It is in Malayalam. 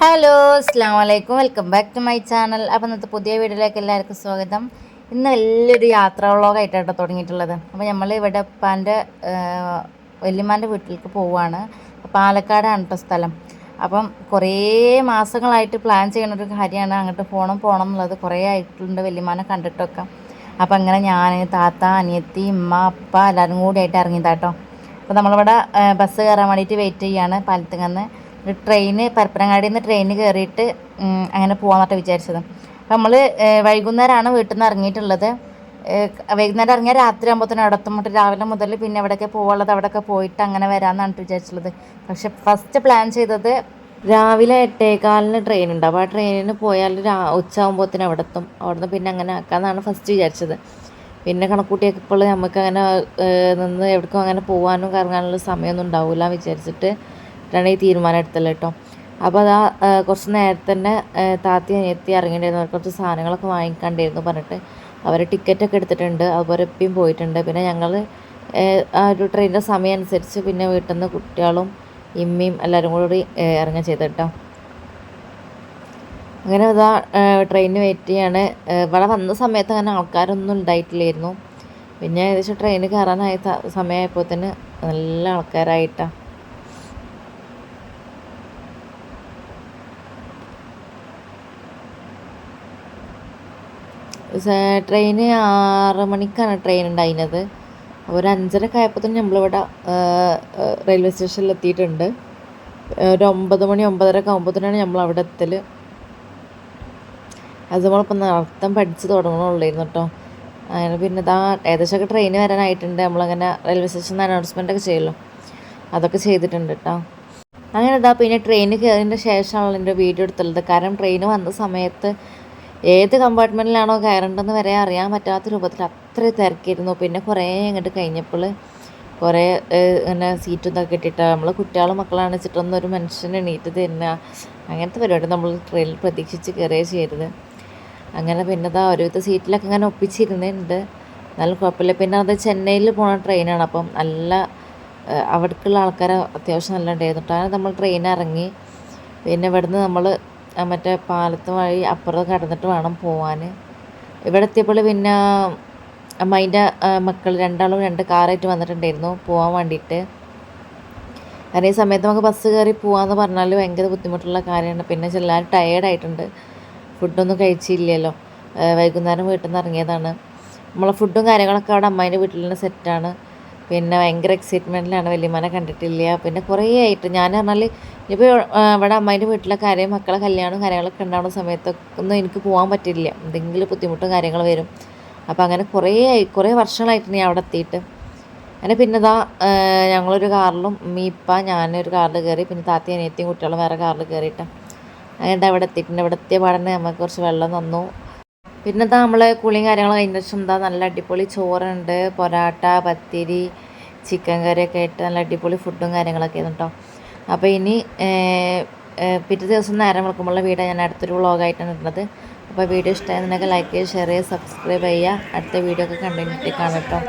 ഹലോ അസ്സാം വലൈക്കും welcome back to my channel. അപ്പോൾ ഇന്നത്തെ പുതിയ വീഡിയോയിലേക്ക് എല്ലാവർക്കും സ്വാഗതം. ഇന്ന് വലിയൊരു യാത്രാ വ്ളോഗായിട്ടാണ് തുടങ്ങിയിട്ടുള്ളത്. അപ്പോൾ നമ്മൾ ഇവിടെ ഉപ്പാന്റെ വല്യമ്മാന്റെ വീട്ടിലേക്ക് പോവുകയാണ് പാലക്കാടാണ് കേട്ടോ സ്ഥലം. അപ്പം കുറേ മാസങ്ങളായിട്ട് പ്ലാൻ ചെയ്യുന്ന ഒരു കാര്യമാണ് അങ്ങോട്ട് പോകണം പോകണം എന്നുള്ളത്. കുറേ ആയിട്ടുണ്ട് വല്യമ്മാനെ കണ്ടിട്ടൊക്കെ. അപ്പോൾ അങ്ങനെ ഞാൻ താത്ത അനിയത്തി ഉമ്മ അപ്പ എല്ലാവരും കൂടി ആയിട്ട് ഇറങ്ങിയതാട്ടോ അപ്പോൾ നമ്മളിവിടെ ബസ് കയറാൻ വേണ്ടിയിട്ട് വെയിറ്റ് ചെയ്യാണ്. പാലത്തുങ്ങന്ന്. ട്രെയിന് പരപ്പനങ്ങാടിയിൽ നിന്ന് ട്രെയിന് കയറിയിട്ട് അങ്ങനെ പോകാമെന്നിട്ട് വിചാരിച്ചത്. അപ്പം നമ്മൾ വൈകുന്നേരമാണ് വീട്ടിൽ നിന്ന് ഇറങ്ങിയിട്ടുള്ളത് വൈകുന്നേരം ഇറങ്ങിയാൽ രാത്രി ആകുമ്പോഴത്തേനും അവിടെ എത്തുമ്പോൾ രാവിലെ മുതൽ പിന്നെ എവിടെയൊക്കെ പോകാനുള്ളത് അവിടെയൊക്കെ പോയിട്ട് അങ്ങനെ വരാമെന്നാണ് വിചാരിച്ചുള്ളത് പക്ഷെ ഫസ്റ്റ് പ്ലാൻ ചെയ്തത് രാവിലെ എട്ടേകാലിന് ട്രെയിൻ ഉണ്ട്. അപ്പോൾ ആ ട്രെയിനിന് പോയാൽ രാ ഉച്ചയാകുമ്പോഴത്തേനും അവിടെ എത്തും. അവിടെ നിന്ന് പിന്നെ അങ്ങനെ ആക്കാമെന്നാണ് ഫസ്റ്റ് വിചാരിച്ചത്. പിന്നെ കണക്കൂട്ടിയൊക്കെ ഇപ്പോൾ നമുക്ക് അങ്ങനെ നിന്ന് എവിടേക്കും അങ്ങനെ പോകാനും കറങ്ങാനുള്ള സമയമൊന്നും ഉണ്ടാവില്ല വിചാരിച്ചിട്ട് ാണ് ഈ തീരുമാനം എടുത്തല്ലോ കേട്ടോ അപ്പോൾ അതാ കുറച്ച് നേരത്തെ തന്നെ താത്തി അനിയത്തി ഇറങ്ങിയിട്ടുണ്ടായിരുന്നു കുറച്ച് സാധനങ്ങളൊക്കെ വാങ്ങിക്കണ്ടിരുന്നു പറഞ്ഞിട്ട്. അവർ ടിക്കറ്റൊക്കെ എടുത്തിട്ടുണ്ട്. അതുപോലെ ഇപ്പം പോയിട്ടുണ്ട്. പിന്നെ ഞങ്ങൾ ആ ഒരു ട്രെയിനിന്റെ സമയം അനുസരിച്ച് പിന്നെ വീട്ടിൽ നിന്ന് കുട്ടികളും ഇമ്മയും എല്ലാവരും കൂടി ഏഹ്, ഇറങ്ങുക ചെയ്ത് കേട്ടോ അങ്ങനെ ഇതാ ട്രെയിനിന് വെയിറ്റ് ചെയ്യാണ്. ഇവിടെ വന്ന സമയത്ത് അങ്ങനെ ആൾക്കാരൊന്നും ഉണ്ടായിട്ടില്ലായിരുന്നു. പിന്നെ ഏകദേശം ട്രെയിന് കയറാനായ സമയമായപ്പോൾ തന്നെ നല്ല ആൾക്കാരായിട്ടാണ് ട്രെയിന് ആറ് മണിക്കാണ് ട്രെയിൻ ഉണ്ടായിരുന്നത്. ഒരു അഞ്ചരക്ക് തന്നെ നമ്മളിവിടെ റെയിൽവേ സ്റ്റേഷനിൽ എത്തിയിട്ടുണ്ട്. ഒരു ഒമ്പത് മണി ഒമ്പതരക്ക് ആകുമ്പോഴത്തേനാണ് നമ്മൾ അവിടെ എത്തൽ അത് നമ്മളിപ്പോൾ നൃത്തം പഠിച്ച് തുടങ്ങണുള്ളായിരുന്നു കേട്ടോ അങ്ങനെ പിന്നെ ഇതാ ഏകദേശമൊക്കെ ട്രെയിൻ വരാനായിട്ടുണ്ട്. നമ്മളങ്ങനെ റെയിൽവേ സ്റ്റേഷനിൽ അനൗൺസ്മെന്റ് ഒക്കെ ചെയ്യുമല്ലോ അതൊക്കെ ചെയ്തിട്ടുണ്ട് കേട്ടോ അങ്ങനെ ഇതാ പിന്നെ ട്രെയിൻ കയറിയതിന്റെ ശേഷമാണ് എന്റെ വീഡിയോ എടുത്തുള്ളത്. കാരണം ട്രെയിൻ വന്ന സമയത്ത് ഏത് കമ്പാർട്ട്മെന്റിലാണോ കയറേണ്ടതെന്ന് വരെ അറിയാൻ പറ്റാത്ത രൂപത്തിൽ അത്ര തിരക്കിയിരുന്നു പിന്നെ കുറേ അങ്ങോട്ട് കഴിഞ്ഞപ്പോൾ കുറേ ഇങ്ങനെ സീറ്റും ഇതൊക്കെ കിട്ടിയിട്ട് നമ്മൾ കുട്ടികളും മക്കളാണ് വെച്ചിട്ടൊന്നും ഒരു മനുഷ്യൻ എണീറ്റ് തരുന്ന അങ്ങനത്തെ പരിപാടി നമ്മൾ ട്രെയിനിൽ പ്രതീക്ഷിച്ച് കയറുകയും ചെയ്യരുത് അങ്ങനെ പിന്നെ ഇതാ ഒരുവിധ സീറ്റിലൊക്കെ ഇങ്ങനെ ഒപ്പിച്ചിരുന്നുണ്ട് നല്ല കുഴപ്പമില്ല. പിന്നെ അത് ചെന്നൈയിൽ പോണ ട്രെയിനാണ് അപ്പം നല്ല അവിടേക്കുള്ള ആൾക്കാർ അത്യാവശ്യം നല്ല ഉണ്ടായിരുന്നു. നമ്മൾ ട്രെയിൻ ഇറങ്ങി. പിന്നെ ഇവിടുന്ന് നമ്മൾ മറ്റേ പാലത്ത് വഴി അപ്പുറം കടന്നിട്ട് വേണം പോവാൻ ഇവിടെ എത്തിയപ്പോൾ പിന്നെ അമ്മയിന്റെ മക്കൾ രണ്ടാളും രണ്ട് കാറായിട്ട് വന്നിട്ടുണ്ടായിരുന്നു പോകാൻ വേണ്ടിയിട്ട്. അതേ സമയത്ത് നമുക്ക് ബസ് കയറി പോകാമെന്ന് പറഞ്ഞാൽ ഭയങ്കര ബുദ്ധിമുട്ടുള്ള കാര്യമാണ്. പിന്നെ എല്ലാവരും ടയേർഡായിട്ടുണ്ട് ഫുഡൊന്നും കഴിച്ചില്ലല്ലോ. വൈകുന്നേരം വീട്ടിൽ നിന്ന് ഇറങ്ങിയതാണ്. നമ്മളെ ഫുഡും കാര്യങ്ങളൊക്കെ അവിടെ അമ്മേന്റെ വീട്ടിൽ തന്നെ സെറ്റാണ് പിന്നെ ഭയങ്കര എക്സൈറ്റ്മെന്റിലാണ് വല്യമ്മനെ കണ്ടിട്ടില്ല. പിന്നെ കുറേ ആയിട്ട് ഞാൻ പറഞ്ഞാൽ ഇപ്പോൾ ഇവിടെ അമ്മേന്റെ വീട്ടിലെ കാര്യം മക്കളെ കല്യാണവും കാര്യങ്ങളൊക്കെ ഉണ്ടാവുന്ന സമയത്തൊക്കെ ഒന്നും എനിക്ക് പോകാൻ പറ്റില്ല. എന്തെങ്കിലും ബുദ്ധിമുട്ടും കാര്യങ്ങൾ വരും. അപ്പോൾ അങ്ങനെ കുറേ ആയി കുറേ വർഷങ്ങളായിട്ട് ഞാൻ അവിടെ എത്തിയിട്ട്. അങ്ങനെ പിന്നെ ഇതാ ഞങ്ങളൊരു കാറിലും മീപ്പ ഞാനൊരു കാറിൽ കയറി പിന്നെ താത്തി അനിയത്തിയും കുട്ടികളും വേറെ കാറിൽ കയറിയിട്ടാണ് അങ്ങനെ അവിടെ എത്തിയിട്ടുണ്ട്. ഇവിടെ എത്തിയ പാടന്നെ നമുക്ക് കുറച്ച് വെള്ളം തന്നു. പിന്നെ നമ്മൾ കുളിയും കാര്യങ്ങളും കഴിഞ്ഞ ശേഷം എന്താ നല്ല അടിപൊളി ചോറുണ്ട് പൊറാട്ട പത്തിരി ചിക്കൻ കറിയൊക്കെ ആയിട്ട് നല്ല അടിപൊളി ഫുഡും കാര്യങ്ങളൊക്കെ ആയിരുന്നു കേട്ടോ അപ്പോൾ ഇനി പിറ്റേ ദിവസം നേരം വിളിക്കുമ്പോഴുള്ള വീഡിയോ ഞാൻ അടുത്തൊരു വ്ളോഗായിട്ടാണ് ഇടുന്നത്. അപ്പോൾ വീഡിയോ ഇഷ്ടമായിരുന്നുണ്ടെങ്കിൽ ലൈക്ക് ചെയ്യുക ഷെയർ ചെയ്യുക സബ്സ്ക്രൈബ് ചെയ്യുക. അടുത്ത വീഡിയോ ഒക്കെ കണ്ടിട്ട് കാണാം കേട്ടോ